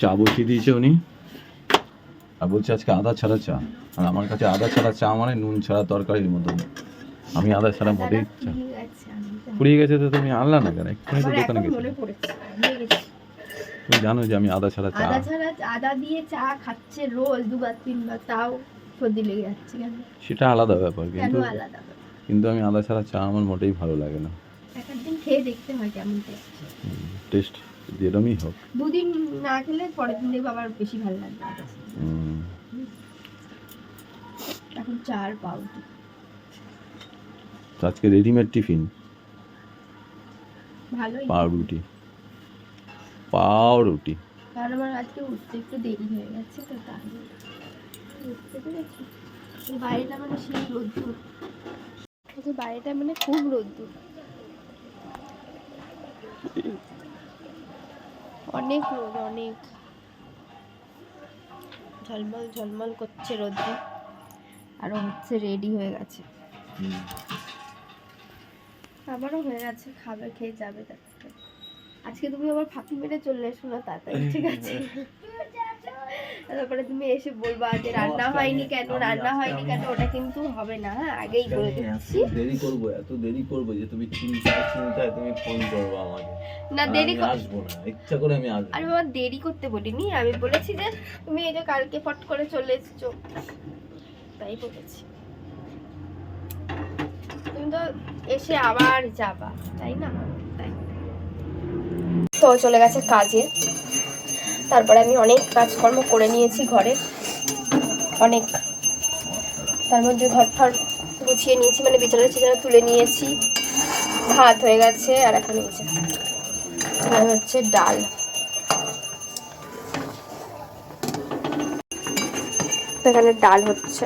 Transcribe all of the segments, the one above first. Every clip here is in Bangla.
চা বসিয়ে দিয়েছে উনি। আর বলছে আজকে আদা ছাড়া চা। আর আমার কাছে আদা ছাড়া চা মানে নুন ছাড়া তরকারির মতো। আমি আদা ছাড়া মোটেই চা। ফুরিয়ে গেছে তো তুমি আনলা না কেন? এক্ষুনি তো দোকানে গেছি। তুমি জানো যে আমি আদা ছাড়া চা আদা ছাড়া আদা দিয়ে চা খাচ্ছে রোজ দুবার তিনবার তাও সর্দি লেগে যাচ্ছে কেন? সেটা আলাদা ব্যাপার কিন্তু কিন্তু আমি আদা ছাড়া চা আমার মোটেই ভালো লাগে না। একদিন খেয়ে দেখতে হয় কেমন টেস্ট। টেস্ট। যেরমই হোক। দুদিন না খেলে পরের দিন দেখব আবার বেশি ভালো লাগবে। এখন চার পাউরুটি। আজকে রেডিমেড টিফিন ভালোই। পাউরুটি। পাউরুটি। কারণ আমার আজকে উঠতে একটু দেরি হয়ে গেছে তো তাই। উঠতে পেরেছি বাইরেটা মানে সেই রোদ্দুর। বাইরেটা মানে খুব রোদ্দুর। অনেক রোদ অনেক। ঝলমল ঝলমল করছে রোদে। আরও হচ্ছে রেডি হয়ে গেছে। আমারও হয়ে গেছে খাবে খেয়ে যাবে তারপরে। আজকে তুমি আবার ফাঁকি মেরে চলে এসো না তাড়াতাড়ি ঠিক আছে? তারপরে তুমি এসে বলবা যে রান্না হয়নি কেন রান্না হয়নি কেন ওটা কিন্তু হবে না হ্যাঁ? আগেই বলে দিচ্ছি। দেরি করব এত দেরি করব যে তুমি চিন্তায় চিন্তায় তুমি ফোন করব আমাকে। না দেরি কর- আসব না ইচ্ছা করে আমি আসব আমি বাবা দেরি করতে বলিনি আমি বলেছি যে তুমি এই যে কালকে ফট করে চলে এসেছ। তাই বলেছি। তুমি তো এসে আবার যাবা তাই না? তাই। তো চলে গেছে কাজে। তারপরে আমি অনেক কাজকর্ম করে নিয়েছি ঘরে। অনেক। তার মধ্যে ঘর ঠর গুছিয়ে নিয়েছি মানে বিছানা টিছানা তুলে নিয়েছি। ভাত হয়ে গেছে আর এখন যে আর হচ্ছে ডাল। এখানে ডাল হচ্ছে।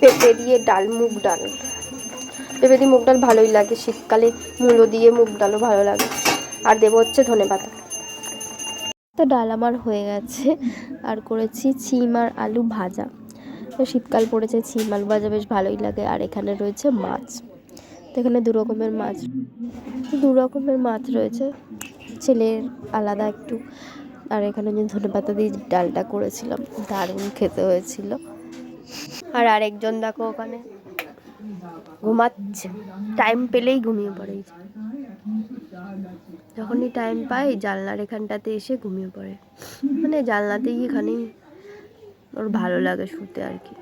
পেঁপে দিয়ে ডাল, মুগ ডাল। পেঁপে মুগ ডাল ভালোই লাগে। শীতকালে মূলো দিয়ে মুগ ডালও ভালো লাগে। আর দেবো হচ্ছে ধনে পাতা। তো ডাল আমার হয়ে গেছে। আর করেছি ছিম আর আলু ভাজা। তো শীতকাল পড়েছে, ছিম আলু ভাজা বেশ ভালোই লাগে। আর এখানে রয়েছে মাছ। তো এখানে দু রকমের মাছ। দু রকমের মাছ রয়েছে। ছেলের আলাদা একটু। আর এখানে যে ধনে পাতা দিয়ে ডালটা করেছিলাম, দারুণ খেতে হয়েছিল। আর আরেকজন দেখো ওখানে। ঘুমাচ্ছে। টাইম পেলেই ঘুমিয়ে পড়ে। যখনই টাইম পাই, জানলার এখানটাতে এসে ঘুমিয়ে পড়ে। মানে জানলাতেই এখানেই ওর ভালো লাগে শুতে আর কি।